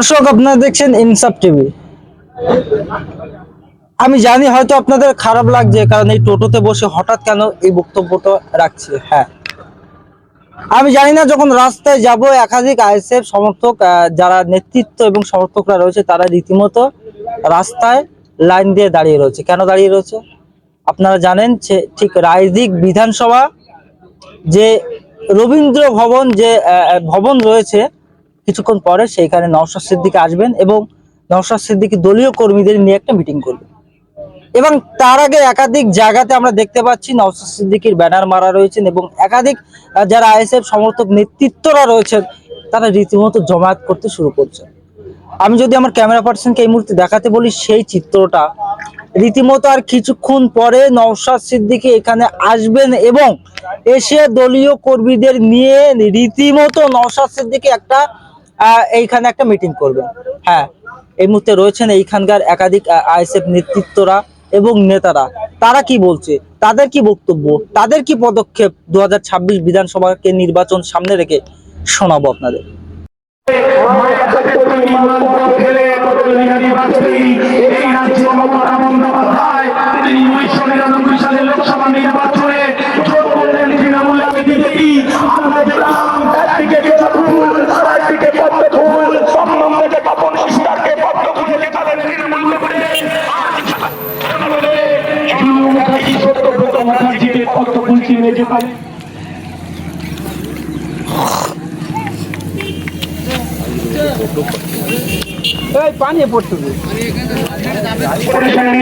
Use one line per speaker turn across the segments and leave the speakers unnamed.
দর্শক, আপনারা দেখছেন ইনসাফ টিভি। আমি জানি হয়তো আপনাদের খারাপ লাগছে, কারণ এই টোটোতে বসে হঠাৎ কেন এই বক্তব্যটা রাখছি। হ্যাঁ। আমি জানি না যখন রাস্তায় যাব, একাধিক আইএসএফ সমর্থক যারা নেতৃত্ব এবং সমর্থকরা রয়েছে, তারা রীতিমতো রাস্তায় লাইন দিয়ে দাঁড়িয়ে রয়েছে। কেন দাঁড়িয়ে রয়েছে? আপনারা জানেন যে ঠিক রায়দিক বিধানসভা যে রবীন্দ্র ভবন যে ভবন রয়েছে কিছুক্ষণ পরে সেইখানে নওশাদ সিদ্দিকি আসবেন এবং নওশাদ সিদ্দিকি দলীয় কর্মীদের নিয়ে একটা মিটিং করবেন। এবং তার আগে একাধিক জায়গাতে আমরা দেখতে পাচ্ছি নওশাদ সিদ্দিকির ব্যানার মারা রয়েছেন এবং একাধিক যারা আইএসএফ সমর্থক নেতৃত্বরা রয়েছেন, তারা রীতিমতো জমায়েত করতে শুরু করছে আমি যদি আমার ক্যামেরা পার্সনকে এই মুহূর্তে দেখাতে বলি, সেই চিত্রটা রীতিমতো আর কিছুক্ষণ পরে নওশাদ সিদ্দিকী এখানে আসবেন এবং এসে দলীয় কর্মীদের নিয়ে রীতিমতো নওশাদ সিদ্দিকী একটা এইখানে একটা মিটিং করবেন। হ্যাঁ এই মুহূর্তে রয়েছেন এইখানকার একাধিক আইএসএফ নেতৃত্বরা এবং নেতারা। তারা কি বলছে? তাদের কি বক্তব্য? তাদের কি পদক্ষেপ? দু হাজার বিধানসভাকে নির্বাচন সামনে রেখে শোনাবো আপনাদের।
এই রাজ্যে চিনে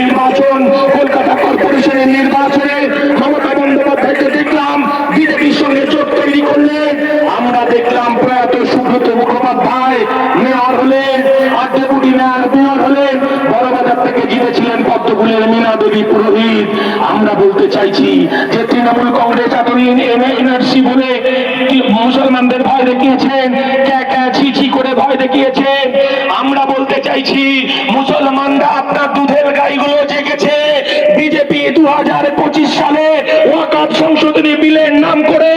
নির্বাচন কলকাতা কর্পোরেশনের নির্বাচনে মমতা বন্দ্যোপাধ্যায়কে দেখলাম বিজেপির সঙ্গে জোট তৈরি করলেন আমরা দেখলাম প্রয়াত সুব্রত মুখোপাধ্যায় মেয়র হলেন আর ডেপুটি মেয়র মেয়র হলেন বড়বাজার থেকে পদ্মফুলের মীনা দেবী পুরোহিত, আমরা বলতে চাইছি যে তৃণমূল কংগ্রেস এতদিন এনআরসি বলে মুসলমানদের ভয় দেখিয়েছেন? ছি করে ভয় দেখিয়েছেন? আমরা বলতে চাইছি মুসলমানরা আপনার দুধের গাইগুলো জেগেছে। বিজেপি দু হাজার পঁচিশ সালে ওয়াকাত সংশোধনী বিলের নাম করে